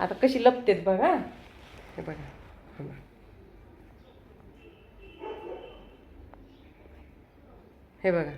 आता कशी लपतेत बघा. हे बघा हे बघा.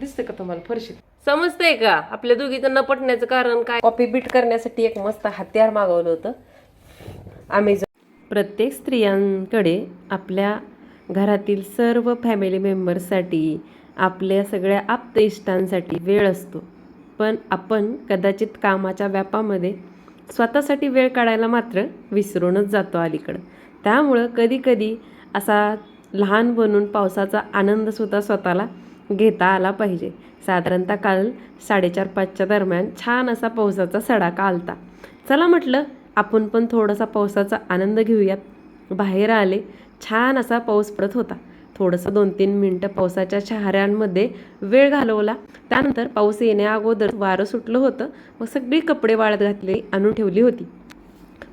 दिसते का तुम्हाला फरशी? समजतंय का? आपल्या दोघीचं न पटण्याचं कारण काय? कॉपी बीट करण्यासाठी एक मस्त हत्यार मागवलं होतं. अमेझॉन प्रत्येक स्त्रियांकडे आपल्या घरातील सर्व फॅमिली मेंबर्ससाठी आपल्या सगळ्या आप्त इष्टांसाठी वेळ असतो. पण आपण कदाचित कामाच्या व्यापामध्ये स्वतःसाठी वेळ काढायला मात्र विसरूनच जातो अलीकडं. त्यामुळं कधीकधी असा लहान बनून पावसाचा आनंदसुद्धा स्वतःला घेता आला पाहिजे. साधारणतः काल साडेचार पाचच्या दरम्यान छान असा पावसाचा सडाका आलता. चला म्हटलं आपण पण थोडासा पावसाचा आनंद घेऊयात. बाहेर आले छान असा पाऊस पडत होता. थोडंसं दोन तीन मिनटं पावसाच्या शहाऱ्यांमध्ये वेळ घालवला. त्यानंतर पाऊस येण्याअगोदर वारं सुटलं होतं. मग सगळी कपडे वाळत घातली आणून ठेवली होती.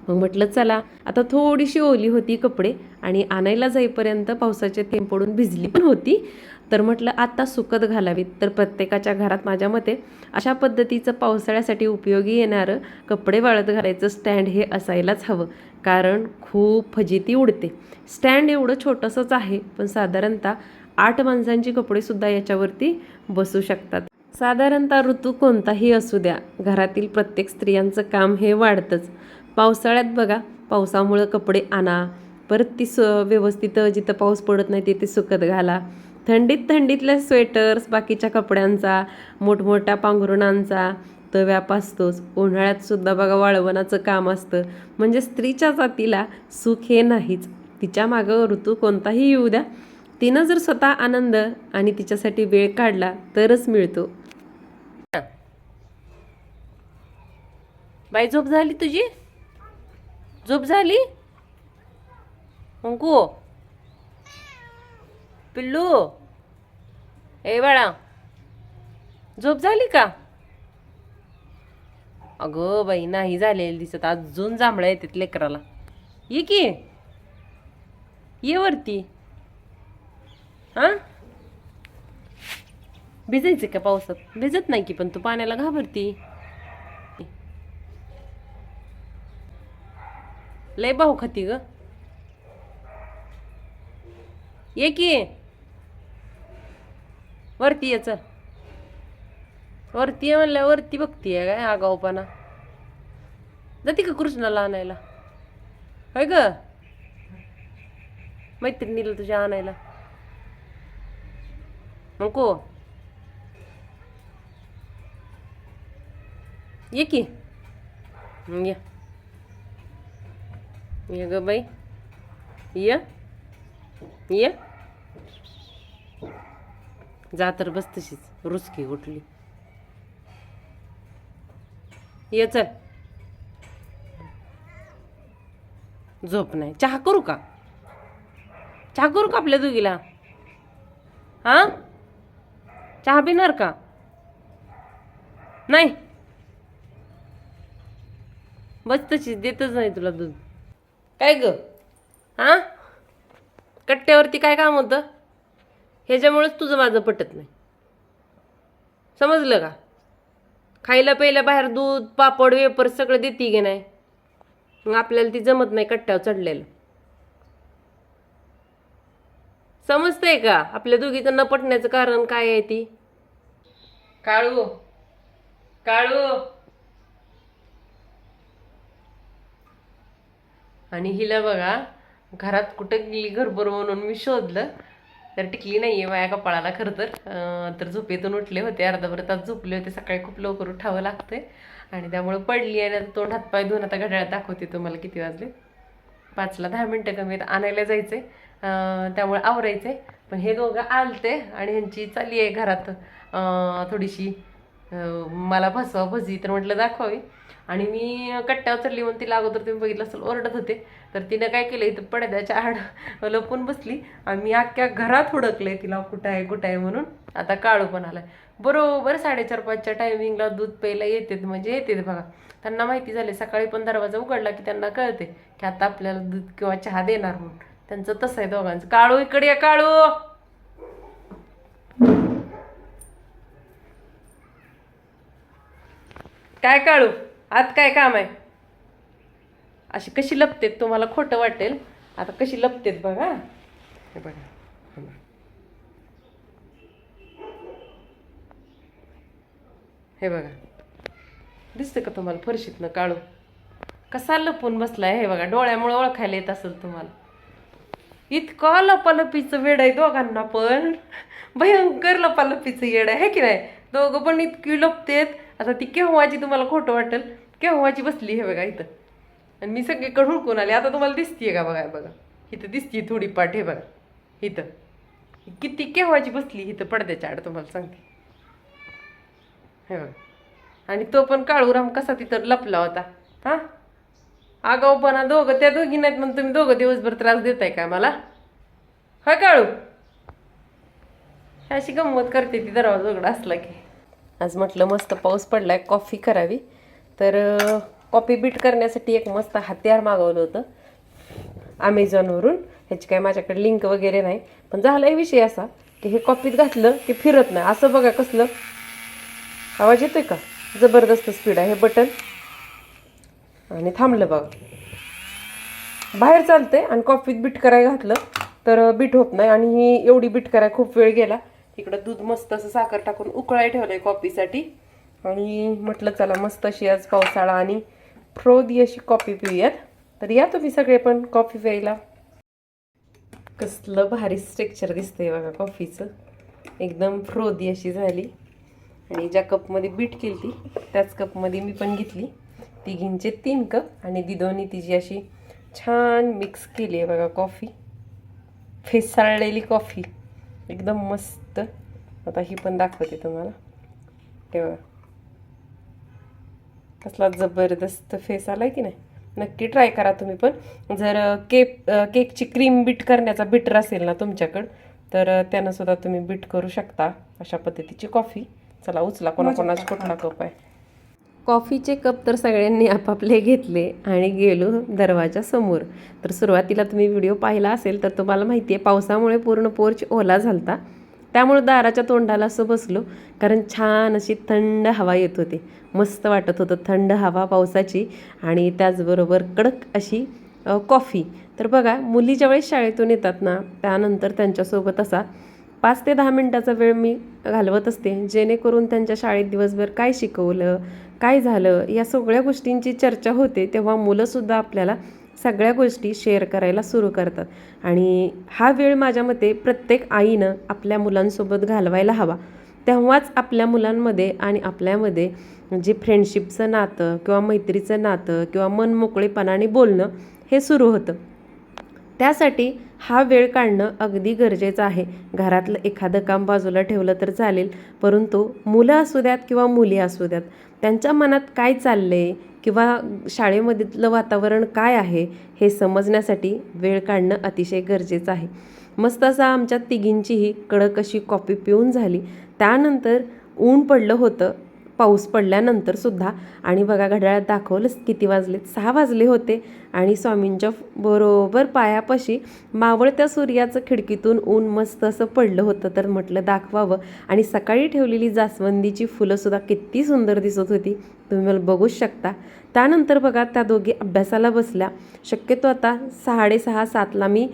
मग म्हटलं चला. आता थोडीशी ओली होती कपडे आणि आणायला जाईपर्यंत पावसाचे थेंब पडून भिजली पण होती. तर म्हटलं आता सुकत घालावीत. तर प्रत्येकाच्या घरात माझ्या मते अशा पद्धतीचं पावसाळ्यासाठी उपयोगी येणारं कपडे वाळत घालायचं स्टँड हे असायलाच हवं. कारण खूप फजिती उडते. स्टँड एवढं छोटंसंच आहे पण साधारणतः आठ माणसांची कपडेसुद्धा याच्यावरती बसू शकतात. साधारणतः ऋतू कोणताही असू द्या घरातील प्रत्येक स्त्रियांचं काम हे वाढतंच. पावसाळ्यात बघा पावसामुळं कपडे आणा परत ती स व्यवस्थित जिथं पाऊस पडत नाही तिथे सुकत घाला. थंडीत थंडीतल्या स्वेटर्स बाकीच्या कपड्यांचा मोठमोठ्या पांघरुणांचा तर व्याप असतोच उन्हाळ्यात सुद्धा बघा वाळवणाचं काम असतं. म्हणजे स्त्रीच्या जातीला सुख हे नाहीच. तिच्या मागं ऋतू कोणताही येऊ द्या. तिनं जर स्वतः आनंद आणि तिच्यासाठी वेळ काढला तरच मिळतो. बाई झोप झाली तुझी? झोप झाली? अंकू? पिल्लू? ए बाळा. झोप झाली का? अगं बाई नाही झालेली दिसत. अजून जांभळं येतात लेकराला. ये की. ये वरती. हा? भिजायचं का पावसात? भिजत नाही की पण तू पाण्याला घाबरती. लय भाऊ खाती ग. ये की. वरती ये चल. वरती ये म्हणल्या वरती बघतीये काय आगाऊपणा जाती का कृष्णाला आणायला? होय ग. मैत्रिणीला तुझ्या आणायला. नको ये की. ये. ये ग बाई ये ये जा तर बस तशीच रुचकी उठली ये चल झोप नाही चहा करू का चहा करू का आपल्या दोघीला हां चहा पिणार का नाही बस तशीच देतच नाही तुला दूध काय ग? हां कट्ट्यावरती काय काम होतं? ह्याच्यामुळेच तुझं माझं पटत नाही. समजलं का? खायला प्यायला बाहेर दूध पापड वेपर सगळं देते की नाही? मग आपल्याला ती जमत नाही कट्ट्यावर चढलेलं. समजतंय का? आपल्या दोघीचं न पटण्याचं कारण काय आहे ती? काळू काळू! आणि हिला बघा घरात कुठं गेली घरभर म्हणून मी शोधलं तर टिकली नाही आहे माया कपाळाला खरं तर. तर झोपेतून उठले होते अर्धाभर तास झोपले होते सकाळी खूप लवकर उठावं लागतंय. आणि त्यामुळे पडली आणि आता तोंड हातपाय धुवून आता घड्याळात दाखवते तुम्हाला किती वाजले. पाचला दहा मिनटं कमी आहेत आणायला जायचे त्यामुळे आवरायचे पण हे दोघं आलते आणि ह्यांची चालली आहे घरात. थोडीशी मला भसवा भजी तर म्हटलं दाखवावी. आणि मी कट्ट्यावर चढली म्हणून तिला अगोदर तुम्ही बघितलं असेल ओरडत होते. तर तिनं काय केलं इथं पडद्याच्या आड लपून बसली. आणि मी अख्ख्या घरात हुडकले तिला कुठं आहे कुठं आहे म्हणून. आता काळू पण आलाय. बरोबर साडेचार पाचच्या टायमिंगला दूध प्यायला येतात म्हणजे येते बघा. त्यांना माहिती झाली सकाळी पण दरवाजा उघडला की त्यांना कळते की आता आपल्याला दूध किंवा चहा देणार म्हणून. त्यांचं तसं आहे दोघांचं. काळू इकडे या काळू! काय काळू? आत काय काम आहे? अशी कशी लपतेत तुम्हाला खोटं वाटेल? आता कशी लपतेत बघा. हे बघा. हे बघा. हे बघा दिसतं का तुम्हाला फरशीतनं काळू? कसा लपून बसलाय? हे बघा डोळ्यामुळे ओळखायला येत असेल तुम्हाला. इतकं लपालपीचं वेड आहे दोघांना पण. भयंकर लपालपीचं येड आहे की नाही? दोघं पण इतकी लपतेत. आता ती केव्हाची तुम्हाला खोटं वाटेल? केव्हाची बसली हे बघा इथं? आणि मी सगळीकडे हुडकून आले. आता तुम्हाला दिसतीये का बघा बघा. इथं दिसतीये थोडी पाठ हे बघा. इथं. किती केव्हाची बसली इथं पडद्याच्या आड तुम्हाला सांगते. हे बघा. आणि तो पण काळूराम कसा तिथं लपला होता हा? आगाऊपणा दोघं त्या दोघी नाहीत म्हणून तुम्ही दोघं दिवसभर त्रास देताय का मला? हा काळू? अशी गंमत करते ती दरवाजा उघडा असला की. आज म्हटलं मस्त पाऊस पडला आहे कॉफी करावी. तर कॉपी कॉफी बीट करण्यासाठी एक मस्त हत्यार मागवलं होतं अमेझॉनवरून ह्याची काय माझ्याकडे लिंक वगैरे नाही. पण झालाही विषय असा की हे कॉफीत घातलं की फिरत नाही. असं बघा कसलं. आवाज येतोय का? जबरदस्त स्पीड आहे हे बटन आणि थांबलं बघा. बाहेर चालतंय आणि कॉफीत बीट करायला घातलं. तर बीट होत नाही आणि ही एवढी बीट करायला खूप वेळ गेला. इकडं दूध मस्त असं साखर टाकून उकळाय ठेवलंय कॉफीसाठी. आणि म्हटलं चला मस्त अशी आज पावसाळा आणि फ्रोदी अशी कॉफी पिऊयात. तर या तुम्ही सगळे पण कॉफी प्यायला. कसलं भारी स्ट्रेक्चर दिसतंय बघा कॉफीचं. एकदम फ्रोदी अशी झाली. आणि ज्या कपमध्ये बीट केली ती त्याच कपमध्ये मी पण घेतली. तिघींचे तीन कप आणि दिदोनी तिची अशी छान मिक्स केली आहे बघा कॉफी. फेसाळलेली कॉफी. एकदम मस्त. आता ही पण दाखवते तुम्हाला. तेव्हा कसला जबरदस्त फेस आलाय की नाही? नक्की ट्राय करा तुम्ही पण. जर केक केकची क्रीम बीट करण्याचा बिटर असेल ना तुमच्याकडं तर त्यानं सुद्धा तुम्ही बीट करू शकता अशा पद्धतीची कॉफी चला उचला कोणाकोणाचा कुठला कप आहे? कॉफीचे कप तर सगळ्यांनी आपापले घेतले आणि गेलो दरवाजा समोर. तर सुरुवातीला तुम्ही व्हिडिओ पाहिला असेल तर तुम्हाला माहिती आहे पावसामुळे पूर्ण पोर्च ओला झालता. त्यामुळे दाराच्या तोंडाला असं बसलो कारण छान अशी थंड हवा येत होती. मस्त वाटत होतं थंड हवा पावसाची आणि त्याचबरोबर कडक अशी कॉफी. तर बघा मुली ज्यावेळेस शाळेतून येतात ना त्यानंतर त्यांच्यासोबत असा पाच ते दहा मिनटाचा वेळ मी घालवत असते. जेणेकरून त्यांच्या शाळेत दिवसभर काय शिकवलं काय झालं या सगळ्या गोष्टींची चर्चा होते तेव्हा मुलंसुद्धा आपल्याला सगळ्या गोष्टी शेअर करायला सुरू करतात. आणि हा वेळ माझ्या मते प्रत्येक आईनं आपल्या मुलांसोबत घालवायला हवा. तेव्हाच आपल्या मुलांमध्ये आणि आपल्यामध्ये जे फ्रेंडशिपचं नातं किंवा मैत्रीचं नातं किंवा मन मोकळेपणाने बोलणं हे सुरू होतं. त्यासाठी हा वेळ काढणं अगदी गरजेचं आहे. घरातलं एखादं काम बाजूला ठेवलं तर चालेल परंतु मुलं असू द्यात किंवा मुली असू द्यात त्यांच्या मनात काय चाललं आहे किंवा शाळेमधलं वातावरण काय आहे हे समजण्यासाठी वेळ काढणं अतिशय गरजेचं आहे. मस्त असा आमच्या तिघींचीही कडक अशी कॉपी पिऊन झाली त्यानंतर ऊन पडलं होतं पाऊस पडल्यानंतर सुद्धा. आणि बघा घड्याळात दाखवलंच किती वाजलेत सहा वाजले होते. आणि स्वामींच्या बरोबर पायापाशी मावळत्या सूर्याचं खिडकीतून ऊन मस्त असं पडलं होतं. तर म्हटलं दाखवावं. आणि सकाळी ठेवलेली जास्वंदीची फुलंसुद्धा किती सुंदर दिसत होती. तुम्ही मला बघूच शकता. त्यानंतर बघा त्या दोघी अभ्यासाला बसल्या. शक्यतो आता साडेसहा सातला मी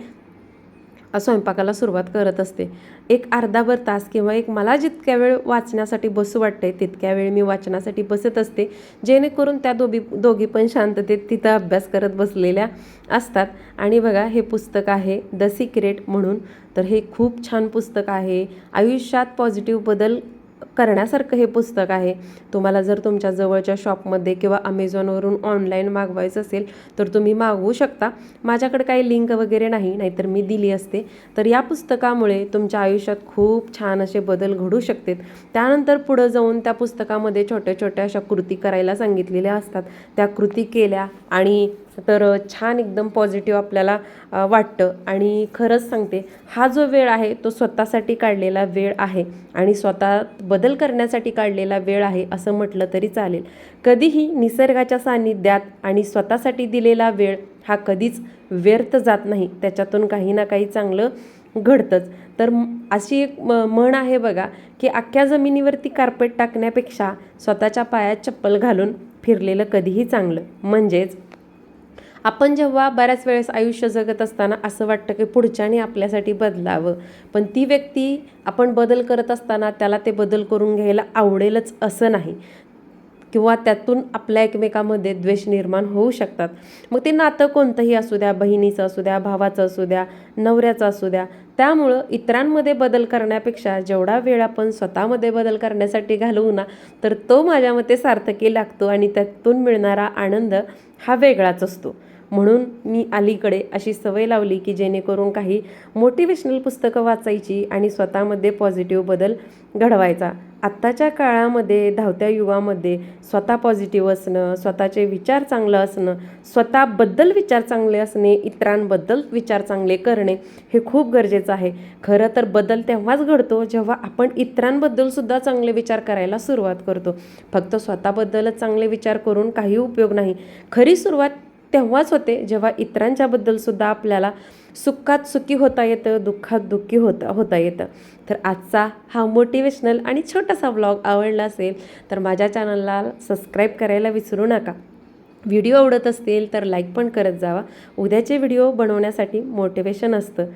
स्वयंपाकाला सुरुवात करत असते. एक अर्धाभर तास किंवा एक मला जितक्या वेळ वाचण्यासाठी बसू वाटते तितक्या वेळ मी वाचनासाठी बसत असते जेणेकरून त्या दोघी दोघी पण शांततेत तिथं अभ्यास करत बसलेल्या असतात. आणि बघा हे पुस्तक आहे द सिक्रेट म्हणून. तर हे खूप छान पुस्तक आहे. आयुष्यात पॉझिटिव्ह बदल करण्यासारखं हे पुस्तक आहे. तुम्हाला जर तुमच्या जवळच्या शॉपमध्ये किंवा अमेझॉनवरून ऑनलाईन मागवायचं असेल तर तुम्ही मागवू शकता. माझ्याकडे काही लिंक वगैरे नाही नाहीतर मी दिली असते. तर या पुस्तकामुळे तुमच्या आयुष्यात खूप छान असे बदल घडू शकतात. त्यानंतर पुढं जाऊन त्या पुस्तकामध्ये छोट्या छोट्या अशा कृती करायला सांगितलेल्या असतात. त्या कृती केल्या आणि तर छान एकदम पॉझिटिव्ह आपल्याला वाटतं. आणि खरंच सांगते हा जो वेळ आहे तो स्वतःसाठी काढलेला वेळ आहे. आणि स्वतः बदल करण्यासाठी काढलेला वेळ आहे असं म्हटलं तरी चालेल. कधीही निसर्गाच्या सान्निध्यात आणि स्वतःसाठी दिलेला वेळ हा कधीच व्यर्थ जात नाही. त्याच्यातून काही ना काही चांगलं घडतंच. तर अशी एक म म्हण आहे बघा की अख्ख्या जमिनीवरती कार्पेट टाकण्यापेक्षा स्वतःच्या पायात चप्पल घालून फिरलेलं कधीही चांगलं. म्हणजेच आपण जेव्हा बऱ्याच वेळेस आयुष्य जगत असताना असं वाटतं की पुढच्याने आपल्यासाठी बदलावं. पण ती व्यक्ती आपण बदल करत असताना त्याला ते बदल करून घ्यायला आवडेलच असं नाही. किंवा त्यातून आपल्या एकमेकामध्ये द्वेष निर्माण होऊ शकतात. मग ते नातं कोणतंही असू द्या बहिणीचं असू द्या भावाचं असू द्या नवऱ्याचं असू द्या त्यामुळं इतरांमध्ये बदल करण्यापेक्षा जेवढा वेळ आपण स्वतःमध्ये बदल करण्यासाठी घालवू ना तर तो माझ्या मते सार्थकी लागतो आणि त्यातून मिळणारा आनंद हा वेगळाच असतो. म्हणून मी अलीकडे अशी सवय लावली की जेणेकरून काही मोटिवेशनल पुस्तकं वाचायची आणि स्वतःमध्ये पॉझिटिव्ह बदल घडवायचा. आत्ताच्या काळामध्ये धावत्या युगामध्ये स्वतः पॉझिटिव्ह असणं स्वतःचे विचार चांगलं असणं स्वतःबद्दल विचार चांगले असणे इतरांबद्दल विचार चांगले करणे हे खूप गरजेचं आहे. खरं तर बदल तेव्हाच घडतो जेव्हा आपण इतरांबद्दलसुद्धा चांगले विचार करायला सुरुवात करतो. फक्त स्वतःबद्दलच चांगले विचार करून काही उपयोग नाही. खरी सुरुवात तेव्हाच होते जेव्हा इतरांच्याबद्दल सुद्धा आपल्याला सुखात सुखी होता येतं दुःखात दुःखी होता होता येतं. तर आजचा हा मोटिवेशनल आणि छोटासा व्लॉग आवडला असेल तर माझ्या चॅनलला सबस्क्राईब करायला विसरू नका. व्हिडिओ आवडत असतील तर लाईक पण करत जावा. उद्याचे व्हिडिओ बनवण्यासाठी मोटिवेशन असतं.